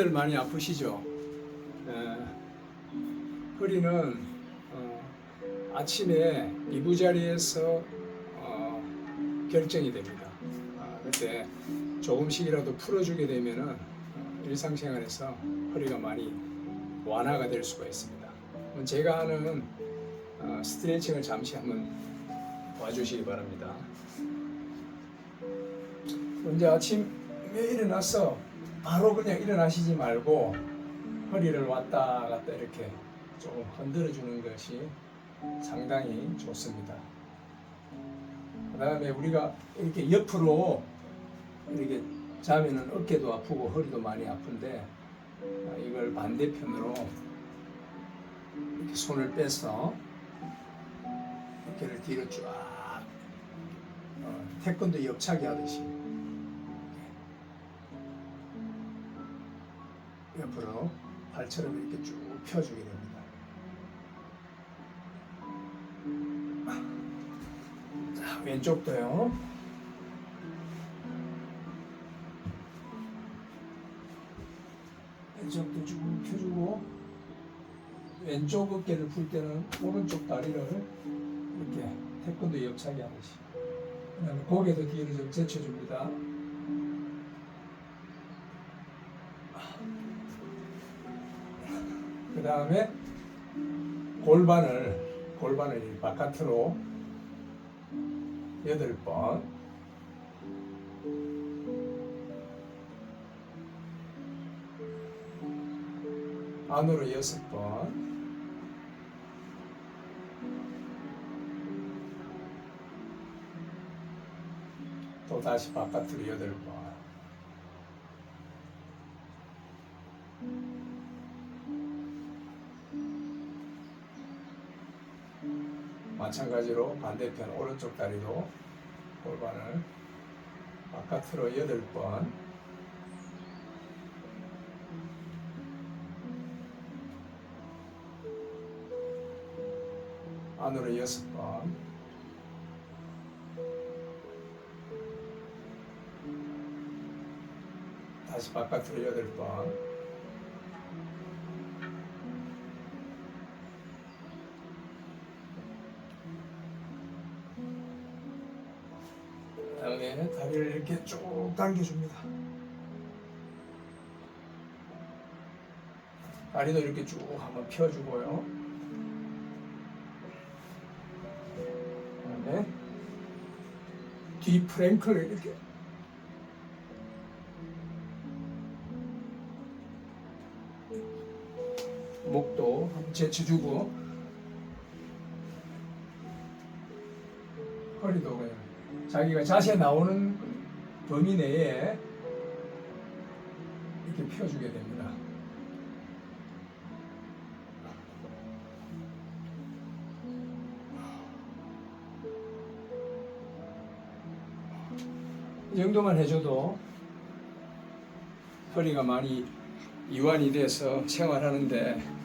허리들 많이 아프시죠? 에, 허리는 어, 아침에 이부 자리에서 어, 결정이 됩니다. 아, 그때 조금씩이라도 풀어주게 되면은 어, 일상생활에서 허리가 많이 완화가 될 수가 있습니다. 제가 하는 어, 스트레칭을 잠시 한번 봐주시기 바랍니다. 먼저 아침에 일어나서 바로 그냥 일어나시지 말고 허리를 왔다 갔다 이렇게 조금 흔들어 주는 것이 상당히 좋습니다. 그 다음에 우리가 이렇게 옆으로 이렇게 자면은 어깨도 아프고 허리도 많이 아픈데 아, 이걸 반대편으로 이렇게 손을 빼서 어깨를 뒤로 쫙 어, 태권도 옆차기 하듯이 옆으로 발처럼 이렇게 쭉 펴주게 됩니다. 자, 왼쪽도요. 왼쪽도 쭉 펴주고 왼쪽 어깨를 풀 때는 오른쪽 다리를 이렇게 태권도 옆차기 하듯이 그 다음에 고개도 뒤로 좀 제쳐줍니다. 그 다음에 골반을 골반을 이 바깥으로 여덟 번. 안으로 여섯 번. 또 다시 바깥으로 여덟 번 마찬가지로 반대편 오른쪽 다리도 골반을 바깥으로 여덟 번. 안으로 여섯 번. 다시 바깥으로 여덟 번 다음에 다리를 이렇게 쭉 당겨줍니다. 다리도 이렇게 쭉 한번 펴주고요. 그다음에 뒤 프랭크를 이렇게 목도 한번 제쳐주고 허리도 그냥 자기가 자세 나오는 범위 내에 이렇게 펴주게 됩니다. 이 정도만 해줘도 허리가 많이 이완이 돼서 생활하는데